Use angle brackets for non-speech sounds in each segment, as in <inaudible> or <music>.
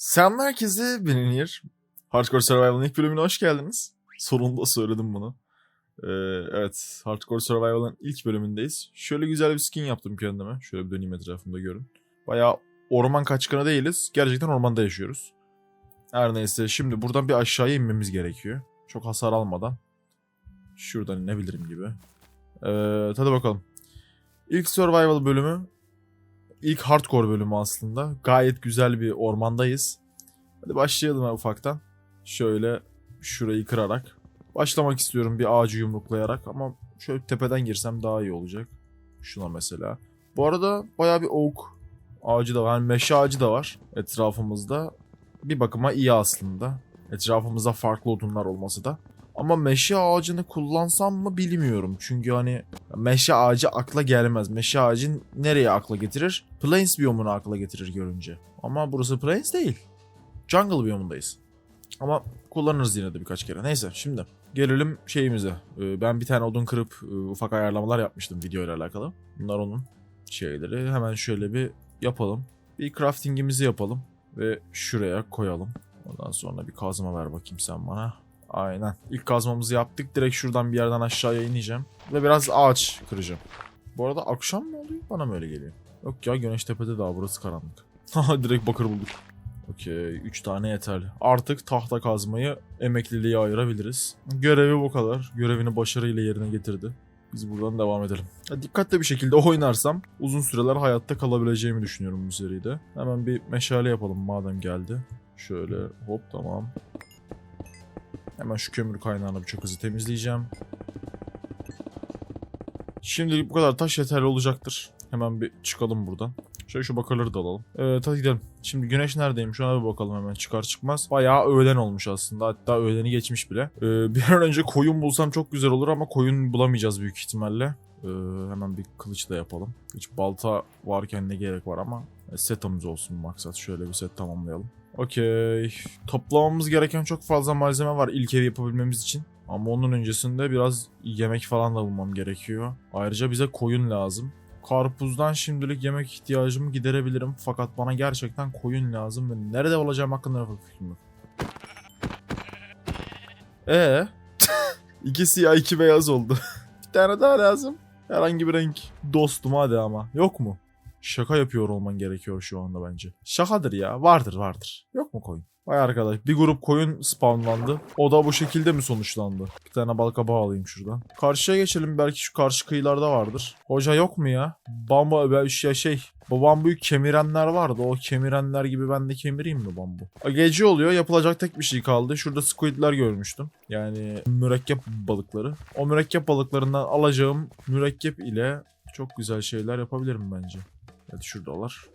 Selam herkese, ben Enir. Hardcore Survival'ın ilk bölümüne hoş geldiniz. Sonunda söyledim bunu. Ee, evet, Hardcore Survival'ın ilk bölümündeyiz. Şöyle güzel bir skin yaptım kendime. Şöyle bir döneyim etrafımda görün. Bayağı orman kaçkını değiliz. Gerçekten ormanda yaşıyoruz. Her neyse, şimdi buradan bir aşağıya inmemiz gerekiyor. Çok hasar almadan. Şuradan inebilirim gibi. Evet, hadi bakalım. İlk Survival bölümü ilk hardcore bölümü aslında. Gayet güzel bir ormandayız. Hadi başlayalım ha ufaktan. Şöyle şurayı kırarak. Başlamak istiyorum bir ağacı yumruklayarak ama şöyle tepeden girsem daha iyi olacak. Şuna mesela. Bu arada baya bir oak ağacı da var. Yani meşe ağacı da var etrafımızda. Bir bakıma iyi aslında. Etrafımızda farklı odunlar olması da. Ama meşe ağacını kullansam mı bilmiyorum. Çünkü hani meşe ağacı akla gelmez. Meşe ağacın nereye akla getirir? Plains biyomunu akla getirir görünce. Ama burası Plains değil. Jungle biyomundayız. Ama kullanırız yine de birkaç kere. Neyse şimdi gelelim şeyimize. Ee, Ben bir tane odun kırıp e, ufak ayarlamalar yapmıştım video ile alakalı. Bunlar onun şeyleri. Hemen şöyle bir yapalım. Bir craftingimizi yapalım. Ve şuraya koyalım. Ondan sonra bir kazma ver bakayım sen bana. Aynen. İlk kazmamızı yaptık. Direkt şuradan bir yerden aşağıya ineceğim. Ve biraz ağaç kıracağım. Bu arada akşam mı oluyor? Bana mı öyle geliyor? Yok ya Güneş Tepe'de daha burası karanlık. Haha <laughs> direkt bakır bulduk. Okey 3 tane yeterli. Artık tahta kazmayı emekliliğe ayırabiliriz. Görevi bu kadar. Görevini başarıyla yerine getirdi. Biz buradan devam edelim. Ya dikkatli bir şekilde oynarsam uzun süreler hayatta kalabileceğimi düşünüyorum bu seride. Hemen bir meşale yapalım madem geldi. Şöyle hop tamam. Hemen şu kömür kaynağını çok hızlı temizleyeceğim. Şimdilik bu kadar taş yeterli olacaktır. Hemen bir çıkalım buradan. Şöyle şu bakırları da alalım. Evet hadi gidelim. Şimdi güneş neredeymiş ona bir bakalım hemen çıkar çıkmaz. Bayağı öğlen olmuş aslında. Hatta öğleni geçmiş bile. Ee, <laughs> bir an önce koyun bulsam çok güzel olur ama koyun bulamayacağız büyük ihtimalle. Ee, hemen bir kılıç da yapalım. Hiç balta varken ne gerek var ama setimiz olsun maksat. Şöyle bir set tamamlayalım. Okey. Toplamamız gereken çok fazla malzeme var ilk evi yapabilmemiz için. Ama onun öncesinde biraz yemek falan da bulmam gerekiyor. Ayrıca bize koyun lazım. Karpuzdan şimdilik yemek ihtiyacımı giderebilirim. Fakat bana gerçekten koyun lazım ve nerede olacağım hakkında bir fikrim yok. Ee, <laughs> iki siyah iki beyaz oldu. <laughs> bir tane daha lazım. Herhangi bir renk. Dostum hadi ama. Yok mu? Şaka yapıyor olman gerekiyor şu anda bence. Şakadır ya. Vardır vardır. Yok mu koyun? Vay arkadaş bir grup koyun spawnlandı. O da bu şekilde mi sonuçlandı? Bir tane bal kabağı alayım şuradan. Karşıya geçelim belki şu karşı kıyılarda vardır. Hoca yok mu ya? Bambu ya şey bu bambuyu kemirenler vardı. O kemirenler gibi ben de kemireyim mi bambu? Gece oluyor. Yapılacak tek bir şey kaldı. Şurada squidler görmüştüm. Yani mürekkep balıkları. O mürekkep balıklarından alacağım mürekkep ile çok güzel şeyler yapabilirim bence. Evet şuradalar.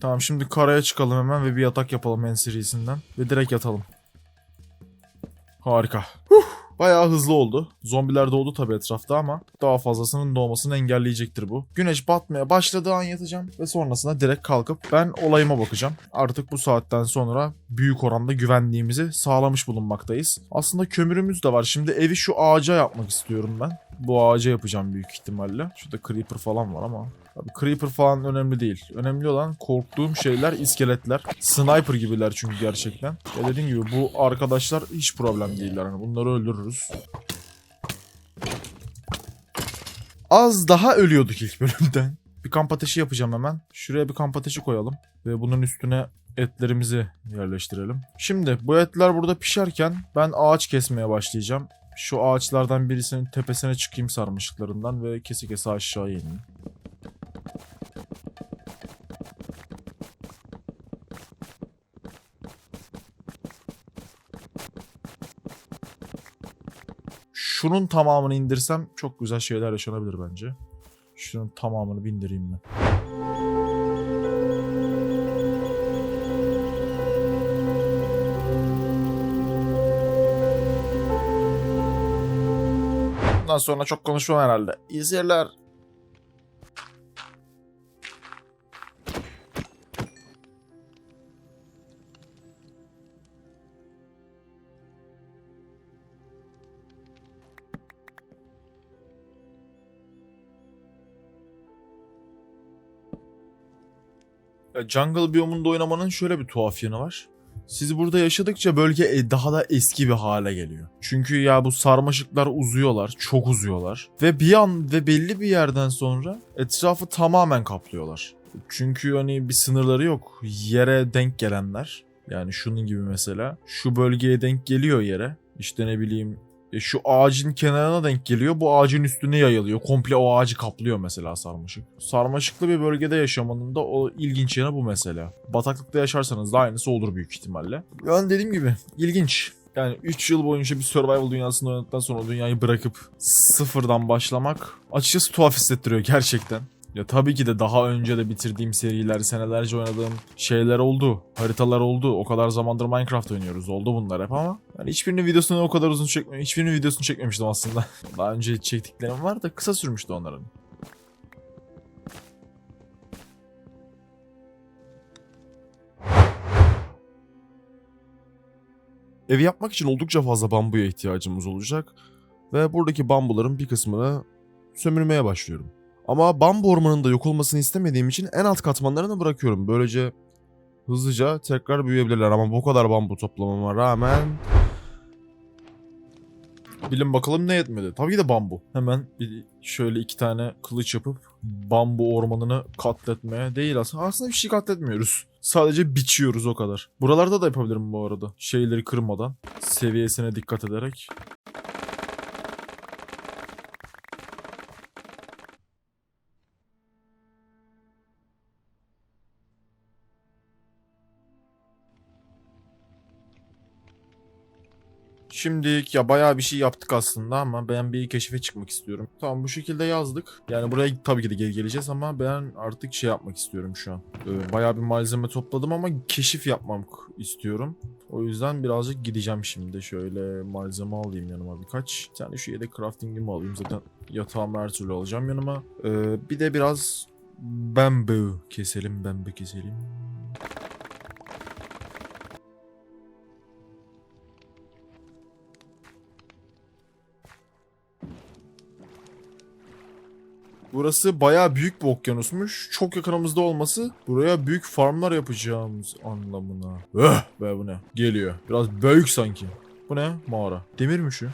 Tamam şimdi karaya çıkalım hemen ve bir yatak yapalım en serisinden. Ve direkt yatalım. Harika. Huh, bayağı hızlı oldu. Zombiler doğdu tabi etrafta ama daha fazlasının doğmasını engelleyecektir bu. Güneş batmaya başladığı an yatacağım ve sonrasında direkt kalkıp ben olayıma bakacağım. Artık bu saatten sonra büyük oranda güvenliğimizi sağlamış bulunmaktayız. Aslında kömürümüz de var. Şimdi evi şu ağaca yapmak istiyorum ben. Bu ağaca yapacağım büyük ihtimalle. Şurada creeper falan var ama Abi Creeper falan önemli değil. Önemli olan korktuğum şeyler iskeletler. Sniper gibiler çünkü gerçekten. Ya dediğim gibi bu arkadaşlar hiç problem değiller. Yani bunları öldürürüz. Az daha ölüyorduk ilk bölümden. Bir kamp ateşi yapacağım hemen. Şuraya bir kamp ateşi koyalım. Ve bunun üstüne etlerimizi yerleştirelim. Şimdi bu etler burada pişerken ben ağaç kesmeye başlayacağım. Şu ağaçlardan birisinin tepesine çıkayım sarmaşıklarından ve kesi kesi aşağı ineyim. Şunun tamamını indirsem çok güzel şeyler yaşanabilir bence. Şunun tamamını bindireyim ben. Bundan sonra çok konuşmam herhalde. İyi. Jungle biyomunda oynamanın şöyle bir tuhaf yanı var. Siz burada yaşadıkça bölge e- daha da eski bir hale geliyor. Çünkü ya bu sarmaşıklar uzuyorlar, çok uzuyorlar. Ve bir an ve belli bir yerden sonra etrafı tamamen kaplıyorlar. Çünkü hani bir sınırları yok. Yere denk gelenler. Yani şunun gibi mesela. Şu bölgeye denk geliyor yere. İşte ne bileyim e, şu ağacın kenarına denk geliyor. Bu ağacın üstüne yayılıyor. Komple o ağacı kaplıyor mesela sarmaşık. Sarmaşıklı bir bölgede yaşamanın da o ilginç yanı bu mesela. Bataklıkta yaşarsanız da aynısı olur büyük ihtimalle. Yani dediğim gibi ilginç. Yani 3 yıl boyunca bir survival dünyasında oynadıktan sonra o dünyayı bırakıp sıfırdan başlamak açıkçası tuhaf hissettiriyor gerçekten. Ya tabii ki de daha önce de bitirdiğim seriler, senelerce oynadığım şeyler oldu. Haritalar oldu. O kadar zamandır Minecraft oynuyoruz. Oldu bunlar hep ama. Yani hiçbirinin videosunu o kadar uzun çekme, hiçbirinin videosunu çekmemiştim aslında. <laughs> Daha önce çektiklerim var da kısa sürmüştü onların. Evi yapmak için oldukça fazla bambuya ihtiyacımız olacak ve buradaki bambuların bir kısmını sömürmeye başlıyorum. Ama bambu ormanının yok olmasını istemediğim için en alt katmanlarını bırakıyorum. Böylece hızlıca tekrar büyüyebilirler ama bu kadar bambu toplamama rağmen Bilin bakalım ne yetmedi. Tabii ki de bambu. Hemen bir şöyle iki tane kılıç yapıp bambu ormanını katletmeye değil aslında. Aslında bir şey katletmiyoruz. Sadece biçiyoruz o kadar. Buralarda da yapabilirim bu arada. Şeyleri kırmadan. Seviyesine dikkat ederek. Şimdilik ya bayağı bir şey yaptık aslında ama ben bir keşife çıkmak istiyorum. Tamam bu şekilde yazdık. Yani buraya tabii ki de geri geleceğiz ama ben artık şey yapmak istiyorum şu an. Ee, bayağı bir malzeme topladım ama keşif yapmak istiyorum. O yüzden birazcık gideceğim şimdi. Şöyle malzeme alayım yanıma birkaç. Bir tane şu yedek crafting'imi alayım. Zaten yatağımı her türlü alacağım yanıma. Ee, bir de biraz bamboo keselim. Bamboo keselim. Burası bayağı büyük bir okyanusmuş. Çok yakınımızda olması buraya büyük farmlar yapacağımız anlamına. Öh be bu ne? Geliyor. Biraz büyük sanki. Bu ne? Mağara. Demir mi şu?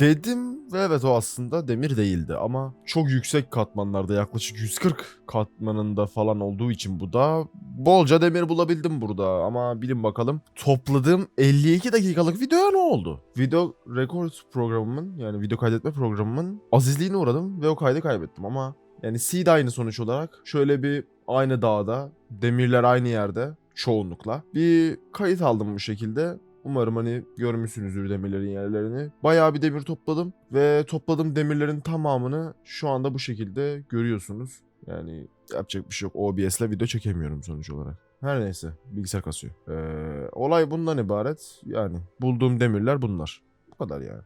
dedim ve evet o aslında demir değildi ama çok yüksek katmanlarda yaklaşık 140 katmanında falan olduğu için bu da bolca demir bulabildim burada ama bilin bakalım topladığım 52 dakikalık videoya ne oldu? Video record programımın yani video kaydetme programımın azizliğine uğradım ve o kaydı kaybettim ama yani seed aynı sonuç olarak şöyle bir aynı dağda demirler aynı yerde çoğunlukla bir kayıt aldım bu şekilde Umarım hani görmüşsünüzdür demirlerin yerlerini. Bayağı bir demir topladım ve topladığım demirlerin tamamını şu anda bu şekilde görüyorsunuz. Yani yapacak bir şey yok. OBS ile video çekemiyorum sonuç olarak. Her neyse bilgisayar kasıyor. Ee, olay bundan ibaret. Yani bulduğum demirler bunlar. Bu kadar yani.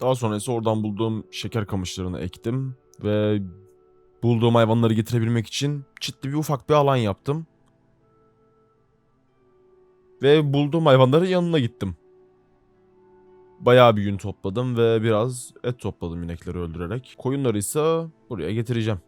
Daha sonra ise oradan bulduğum şeker kamışlarını ektim ve bulduğum hayvanları getirebilmek için çitli bir ufak bir alan yaptım. Ve bulduğum hayvanların yanına gittim. Bayağı bir gün topladım ve biraz et topladım inekleri öldürerek. Koyunları ise buraya getireceğim.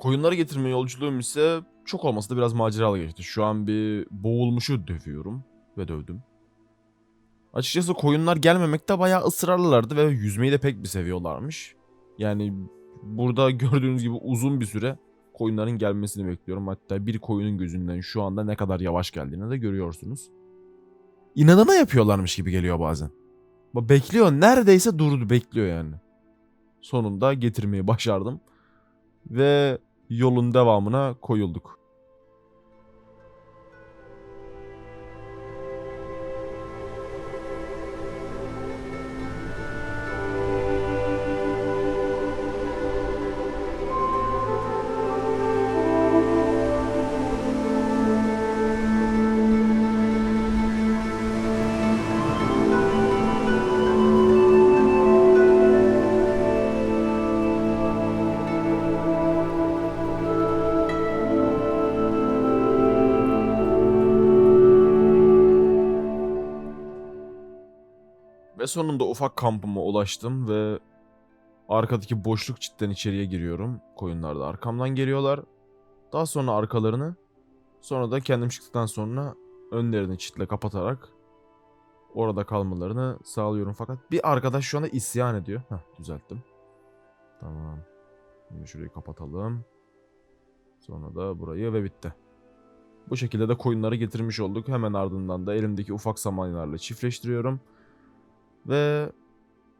Koyunları getirme yolculuğum ise çok olmasa da biraz maceralı geçti. Şu an bir boğulmuşu dövüyorum ve dövdüm. Açıkçası koyunlar gelmemekte bayağı ısrarlılardı ve yüzmeyi de pek bir seviyorlarmış. Yani burada <laughs> gördüğünüz gibi uzun bir süre koyunların gelmesini bekliyorum. Hatta bir koyunun gözünden şu anda ne kadar yavaş geldiğini de görüyorsunuz. İnadına yapıyorlarmış gibi geliyor bazen. Bekliyor neredeyse durdu bekliyor yani. Sonunda getirmeyi başardım. Ve yolun devamına koyulduk. Ve sonunda ufak kampıma ulaştım ve arkadaki boşluk çitten içeriye giriyorum. Koyunlar da arkamdan geliyorlar. Daha sonra arkalarını sonra da kendim çıktıktan sonra önlerini çitle kapatarak orada kalmalarını sağlıyorum. Fakat bir arkadaş şu anda isyan ediyor. Heh düzelttim. Tamam. Şimdi şurayı kapatalım. Sonra da burayı ve bitti. Bu şekilde de koyunları getirmiş olduk. Hemen ardından da elimdeki ufak samanlarla çiftleştiriyorum. Ve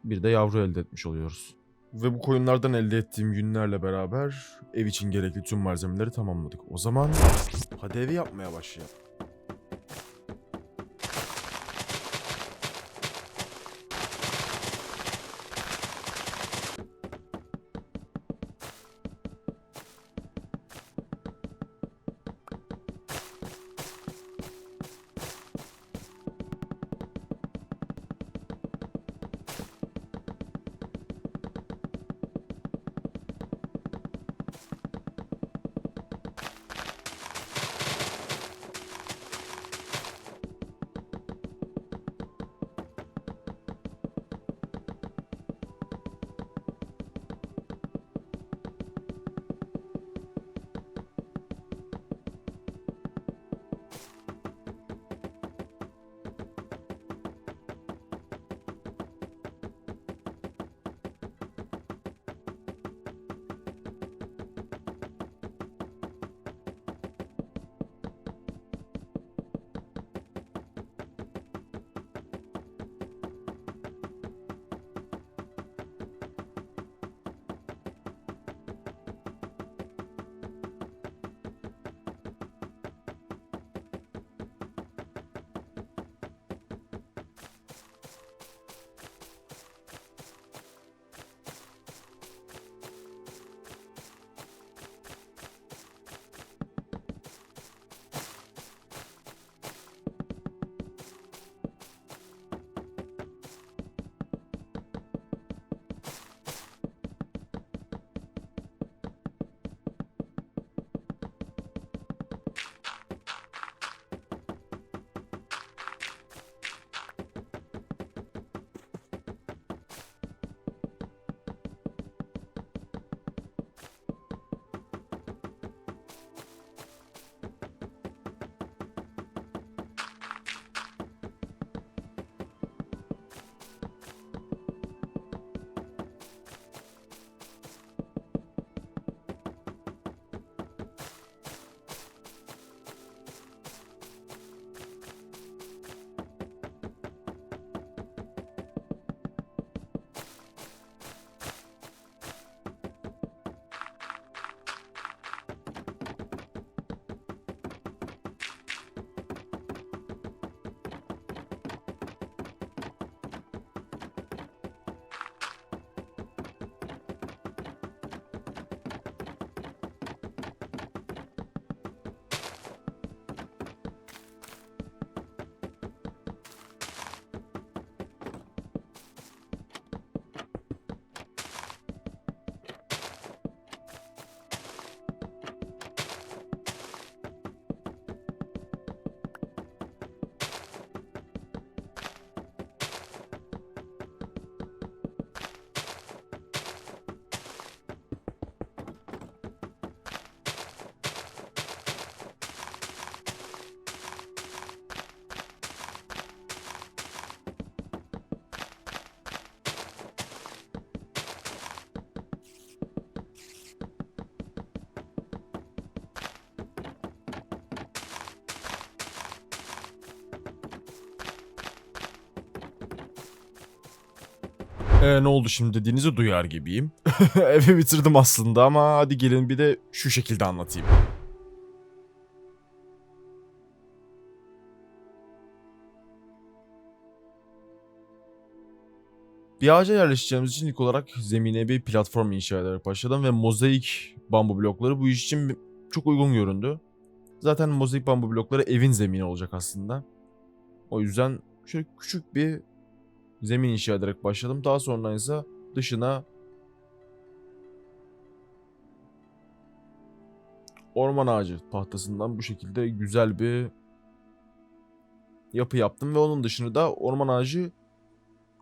bir de yavru elde etmiş oluyoruz. Ve bu koyunlardan elde ettiğim yünlerle beraber ev için gerekli tüm malzemeleri tamamladık. O zaman hadi evi yapmaya başlayalım. Ee, ne oldu şimdi dediğinizi duyar gibiyim. <laughs> Evi bitirdim aslında ama hadi gelin bir de şu şekilde anlatayım. Bir ağaca yerleşeceğimiz için ilk olarak zemine bir platform inşa ederek başladım ve mozaik bambu blokları bu iş için çok uygun göründü. Zaten mozaik bambu blokları evin zemini olacak aslında. O yüzden şöyle küçük bir zemin inşa ederek başladım. Daha sonra ise dışına orman ağacı tahtasından bu şekilde güzel bir yapı yaptım ve onun dışını da orman ağacı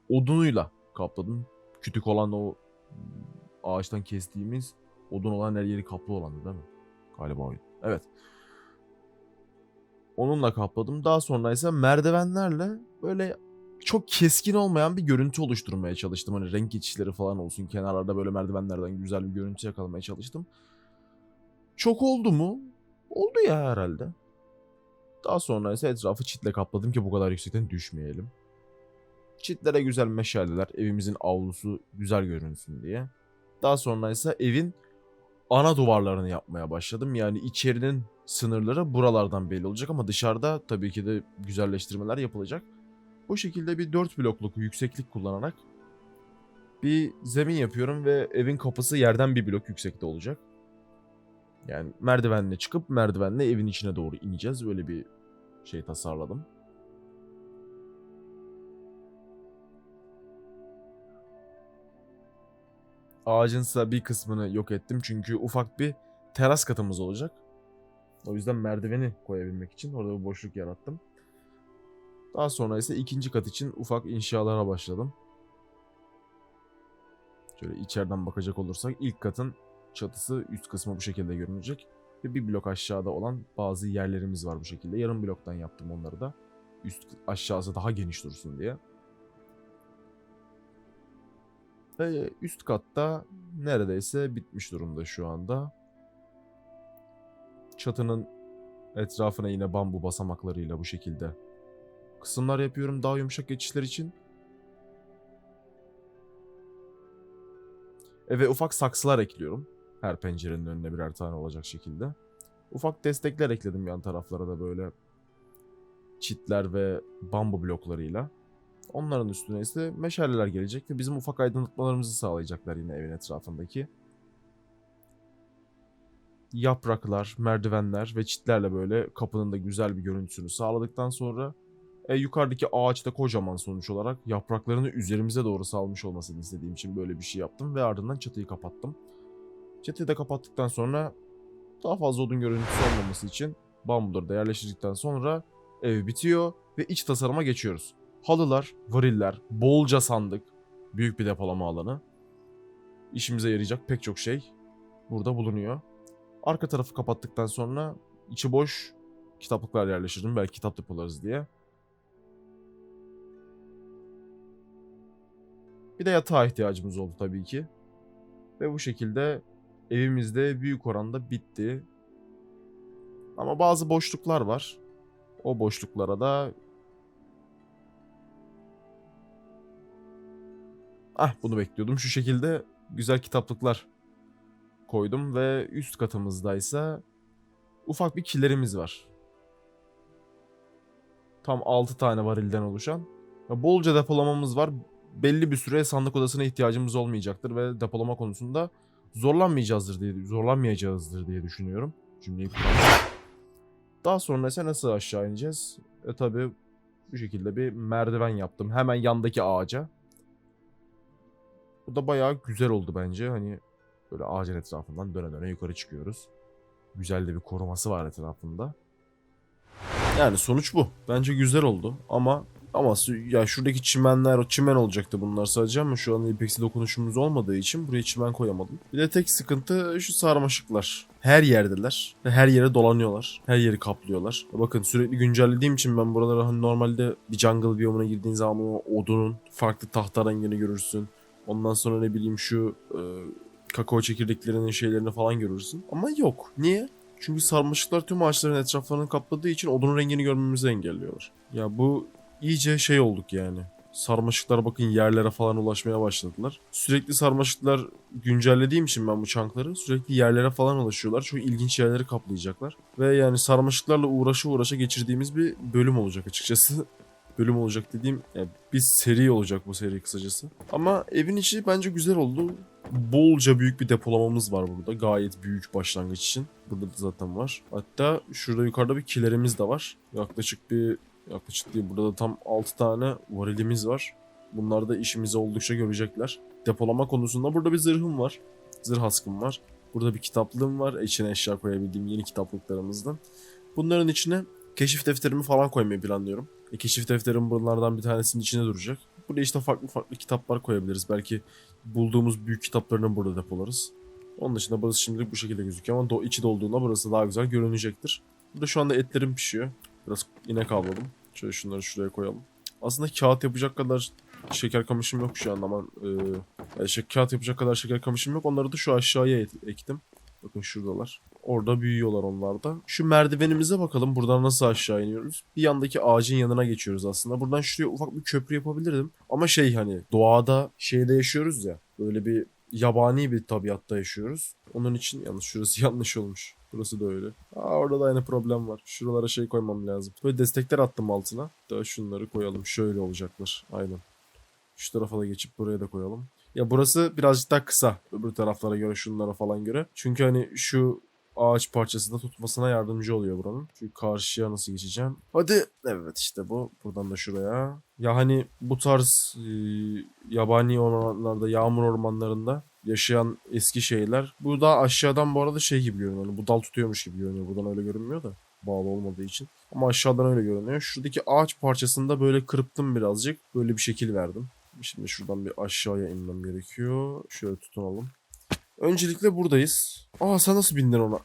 odunuyla kapladım. Kütük olan o ağaçtan kestiğimiz odun olan her yeri kaplı olandı değil mi? Galiba oydu. Evet. Onunla kapladım. Daha sonra ise merdivenlerle böyle çok keskin olmayan bir görüntü oluşturmaya çalıştım. Hani renk geçişleri falan olsun. Kenarlarda böyle merdivenlerden güzel bir görüntü yakalamaya çalıştım. Çok oldu mu? Oldu ya herhalde. Daha sonra ise etrafı çitle kapladım ki bu kadar yüksekten düşmeyelim. Çitlere güzel meşaleler, evimizin avlusu güzel görünsün diye. Daha sonra ise evin ana duvarlarını yapmaya başladım. Yani içerinin sınırları buralardan belli olacak ama dışarıda tabii ki de güzelleştirmeler yapılacak. Bu şekilde bir 4 blokluk yükseklik kullanarak bir zemin yapıyorum ve evin kapısı yerden bir blok yüksekte olacak. Yani merdivenle çıkıp merdivenle evin içine doğru ineceğiz. Öyle bir şey tasarladım. Ağacın ise bir kısmını yok ettim çünkü ufak bir teras katımız olacak. O yüzden merdiveni koyabilmek için orada bir boşluk yarattım. Daha sonra ise ikinci kat için ufak inşalara başladım. Şöyle içeriden bakacak olursak ilk katın çatısı üst kısmı bu şekilde görünecek. Ve bir blok aşağıda olan bazı yerlerimiz var bu şekilde. Yarım bloktan yaptım onları da. Üst aşağısı daha geniş dursun diye. Ve üst katta neredeyse bitmiş durumda şu anda. Çatının etrafına yine bambu basamaklarıyla bu şekilde kısımlar yapıyorum daha yumuşak geçişler için. E ve ufak saksılar ekliyorum. Her pencerenin önüne birer tane olacak şekilde. Ufak destekler ekledim yan taraflara da böyle çitler ve bambu bloklarıyla. Onların üstüne ise meşaleler gelecek ve bizim ufak aydınlatmalarımızı sağlayacaklar yine evin etrafındaki. Yapraklar, merdivenler ve çitlerle böyle kapının da güzel bir görüntüsünü sağladıktan sonra e, yukarıdaki ağaç da kocaman sonuç olarak yapraklarını üzerimize doğru salmış olmasını istediğim için böyle bir şey yaptım ve ardından çatıyı kapattım. Çatıyı da kapattıktan sonra daha fazla odun görüntüsü olmaması için bambuları da yerleştirdikten sonra ev bitiyor ve iç tasarıma geçiyoruz. Halılar, variller, bolca sandık, büyük bir depolama alanı. İşimize yarayacak pek çok şey burada bulunuyor. Arka tarafı kapattıktan sonra içi boş kitaplıklar yerleştirdim belki kitap depolarız diye. Bir de yatağa ihtiyacımız oldu tabii ki. Ve bu şekilde evimizde büyük oranda bitti. Ama bazı boşluklar var. O boşluklara da Ah bunu bekliyordum. Şu şekilde güzel kitaplıklar koydum ve üst katımızdaysa ufak bir kilerimiz var. Tam 6 tane varilden oluşan. Bolca depolamamız var. Belli bir süre sandık odasına ihtiyacımız olmayacaktır ve depolama konusunda zorlanmayacağızdır diye zorlanmayacağızdır diye düşünüyorum. Cümleyi. Daha sonra ise nasıl aşağı ineceğiz? E tabi bu şekilde bir merdiven yaptım. Hemen yandaki ağaca. Bu da bayağı güzel oldu bence. Hani böyle ağacın etrafından döne döne yukarı çıkıyoruz. Güzel de bir koruması var etrafında. Yani sonuç bu. Bence güzel oldu ama ama ya şuradaki çimenler çimen olacaktı bunlar sadece ama şu an ipeksi dokunuşumuz olmadığı için buraya çimen koyamadım. Bir de tek sıkıntı şu sarmaşıklar. Her yerdeler her yere dolanıyorlar. Her yeri kaplıyorlar. Bakın sürekli güncellediğim için ben buralara hani normalde bir jungle biyomuna girdiğin zaman odunun farklı tahta rengini görürsün. Ondan sonra ne bileyim şu e, kakao çekirdeklerinin şeylerini falan görürsün. Ama yok. Niye? Çünkü sarmaşıklar tüm ağaçların etraflarını kapladığı için odunun rengini görmemizi engelliyorlar. Ya bu iyice şey olduk yani. Sarmaşıklar bakın yerlere falan ulaşmaya başladılar. Sürekli sarmaşıklar güncellediğim için ben bu çankları sürekli yerlere falan ulaşıyorlar. Çok ilginç yerleri kaplayacaklar. Ve yani sarmaşıklarla uğraşa uğraşa geçirdiğimiz bir bölüm olacak açıkçası. <laughs> bölüm olacak dediğim yani bir seri olacak bu seri kısacası. Ama evin içi bence güzel oldu. Bolca büyük bir depolamamız var burada. Gayet büyük başlangıç için. Burada da zaten var. Hatta şurada yukarıda bir kilerimiz de var. Yaklaşık bir yaklaşık değil burada da tam 6 tane varilimiz var. Bunlar da işimizi oldukça görecekler. Depolama konusunda burada bir zırhım var. Zırh askım var. Burada bir kitaplığım var. İçine eşya koyabildiğim yeni kitaplıklarımızdan. Bunların içine keşif defterimi falan koymayı planlıyorum. E, keşif defterim bunlardan bir tanesinin içine duracak. Buraya işte farklı farklı kitaplar koyabiliriz. Belki bulduğumuz büyük kitaplarını burada depolarız. Onun dışında burası şimdilik bu şekilde gözüküyor ama do içi dolduğunda burası daha güzel görünecektir. Burada şu anda etlerim pişiyor. Biraz inek avladım. Şöyle şunları şuraya koyalım. Aslında kağıt yapacak kadar şeker kamışım yok şu an ama e, yani kağıt yapacak kadar şeker kamışım yok. Onları da şu aşağıya ektim. Bakın şuradalar. Orada büyüyorlar onlar da. Şu merdivenimize bakalım. Buradan nasıl aşağı iniyoruz? Bir yandaki ağacın yanına geçiyoruz aslında. Buradan şuraya ufak bir köprü yapabilirdim. Ama şey hani doğada şeyde yaşıyoruz ya. Böyle bir yabani bir tabiatta yaşıyoruz. Onun için yalnız şurası <laughs> yanlış olmuş. Burası da öyle. Aa orada da aynı problem var. Şuralara şey koymam lazım. Böyle destekler attım altına. Daha şunları koyalım. Şöyle olacaklar. Aynen. Şu tarafa da geçip buraya da koyalım. Ya burası birazcık daha kısa. Öbür taraflara göre şunlara falan göre. Çünkü hani şu ağaç parçasında tutmasına yardımcı oluyor buranın. Çünkü karşıya nasıl geçeceğim? Hadi. Evet işte bu. Buradan da şuraya. Ya hani bu tarz e, yabani ormanlarda, yağmur ormanlarında yaşayan eski şeyler. Bu da aşağıdan bu arada şey gibi görünüyor. Hani bu dal tutuyormuş gibi görünüyor. Buradan öyle görünmüyor da. Bağlı olmadığı için. Ama aşağıdan öyle görünüyor. Şuradaki ağaç parçasında böyle kırptım birazcık. Böyle bir şekil verdim. Şimdi şuradan bir aşağıya inmem gerekiyor. Şöyle tutunalım. Öncelikle buradayız. Aa sen nasıl bindin ona?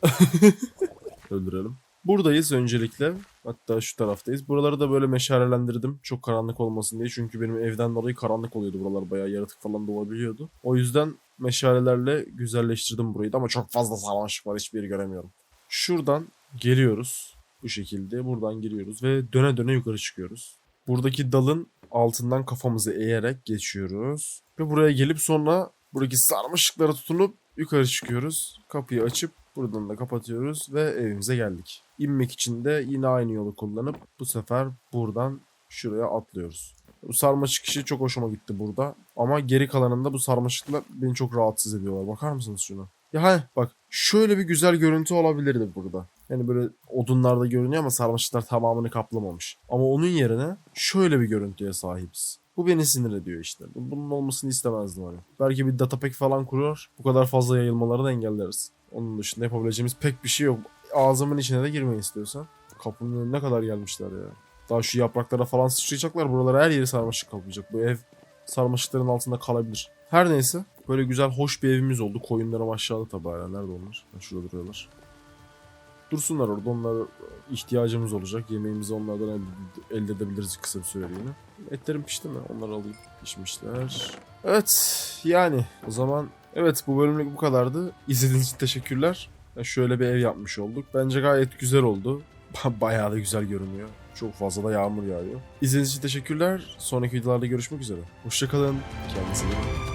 <laughs> Öldürelim. Buradayız öncelikle. Hatta şu taraftayız. Buraları da böyle meşalelendirdim. Çok karanlık olmasın diye. Çünkü benim evden dolayı karanlık oluyordu buralar. Bayağı yaratık falan doğabiliyordu. O yüzden meşalelerle güzelleştirdim burayı da. Ama çok fazla sarmaşık var. Hiçbir yeri göremiyorum. Şuradan geliyoruz. Bu şekilde. Buradan giriyoruz. Ve döne döne yukarı çıkıyoruz. Buradaki dalın altından kafamızı eğerek geçiyoruz. Ve buraya gelip sonra buradaki sarmaşıklara tutunup yukarı çıkıyoruz. Kapıyı açıp buradan da kapatıyoruz ve evimize geldik. İnmek için de yine aynı yolu kullanıp bu sefer buradan şuraya atlıyoruz. Bu sarmaşık işi çok hoşuma gitti burada. Ama geri kalanında bu sarmaşıklar beni çok rahatsız ediyorlar. Bakar mısınız şuna? Ya hani bak şöyle bir güzel görüntü olabilirdi burada. Yani böyle odunlarda görünüyor ama sarmaşıklar tamamını kaplamamış. Ama onun yerine şöyle bir görüntüye sahibiz. Bu beni sinir ediyor işte. Bu- Bunun olmasını istemezdim hani. Belki bir datapack falan kurar. Bu kadar fazla yayılmaları da engelleriz. Onun dışında yapabileceğimiz pek bir şey yok. Ağzımın içine de girmeyin istiyorsan. Kapının önüne kadar gelmişler ya. Daha şu yapraklara falan sıçrayacaklar. Buralara her yeri sarmaşık kaplayacak. Bu ev sarmaşıkların altında kalabilir. Her neyse. Böyle güzel hoş bir evimiz oldu. Koyunlarım aşağıda tabi. Nerede onlar? Şurada duruyorlar. Dursunlar orada. Onlara ihtiyacımız olacak. Yemeğimizi onlardan elde, elde edebiliriz kısa bir süreliğine. Etlerim pişti mi? Onları alayım. Pişmişler. Evet. Yani o zaman evet bu bölümlük bu kadardı. İzlediğiniz için teşekkürler. Ya Şöyle bir ev yapmış olduk. Bence gayet güzel oldu. <laughs> Bayağı da güzel görünüyor. Çok fazla da yağmur yağıyor. İzlediğiniz için teşekkürler. Sonraki videolarda görüşmek üzere. Hoşçakalın. Kendinize iyi bakın.